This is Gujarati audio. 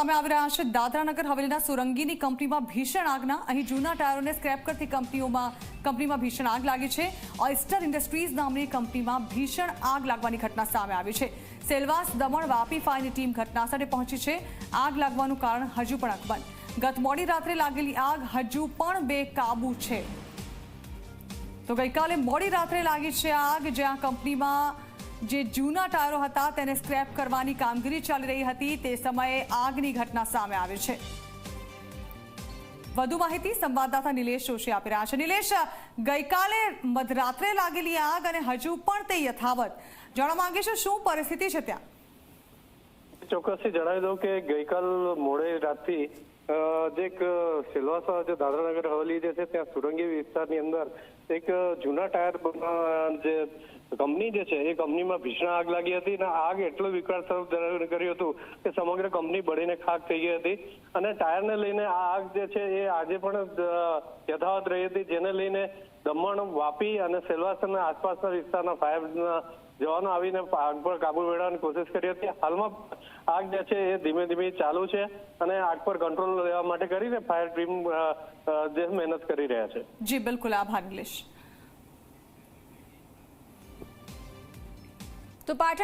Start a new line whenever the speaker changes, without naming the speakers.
સામે આવી રહ્યા છે. દાદરાનગર હવેલીના સુરંગીની કંપનીમાં ભીષણ આગના. અહીં જૂના ટાયરોને સ્ક્રેપ કરતી કંપનીઓમાં કંપનીમાં ભીષણ આગ લાગી છે. ઓઇસ્ટર ઇન્ડસ્ટ્રીઝ નામની કંપનીમાં ભીષણ આગ લાગવાની ઘટના સામે આવી છે. સેલવાસ દમણ વાપી ફાયરની ટીમ ઘટના સ્થળે પહોંચી છે. આગ લાગવાનું કારણ હજુ પણ અકબંધ. ગત મોડી રાત્રે લાગેલી આગ હજુ પણ બેકાબુ છે. તો ગઈકાલે મોડી રાત્રે લાગી છે આગ, જ્યાં કંપનીમાં જે જૂના ટાયરો હતા તેને સ્ક્રેપ કરવાની કામગીરી ચાલી રહી હતી, તે સમયે આગની ઘટના સામે આવી છે. વધુ માહિતી સંવાદદાતા નિલેશ જોશી આપી રહ્યા છે. નિલેશ, ગઈકાલે મધરાત્રે લાગેલી આગ અને હજુ પણ તે યથાવત. જાણવા માંગે છે શું પરિસ્થિતિ છે ત્યાં?
ચોક્કસથી જણાવી દઉં કે ગઈકાલ મોડે રાતથી જે સિલવાસા જે દાદરાનગર હવેલી જે છે, ત્યાં સુરંગી વિસ્તારની અંદર એક જૂના ટાયર જે કંપની જે છે, એ કંપનીમાં ભીષણ આગ લાગી હતી અને આગ એટલો વિકરાળ સ્વરૂપ ધારણ કર્યું હતું કે સમગ્ર કંપની બળીને ખાક થઈ ગઈ હતી. અને ટાયરને લઈને આ આગ જે છે, એ આજે પણ યથાવત રહી હતી, જેને લઈને દમણ વાપી અને સેલવાસના આસપાસના વિસ્તારના ફાયરના જવાનો આવીને આગ પર કાબુ મેળવવાની કોશિશ કરી હતી. હાલમાં આગ જે છે એ ધીમે ધીમે ચાલુ છે અને આગ પર કંટ્રોલ લેવા માટે કરીને ફાયર ટીમ જે મહેનત કરી રહ્યા છે.
જી બિલકુલ. આભાર નિલેશ.
તો પાટણ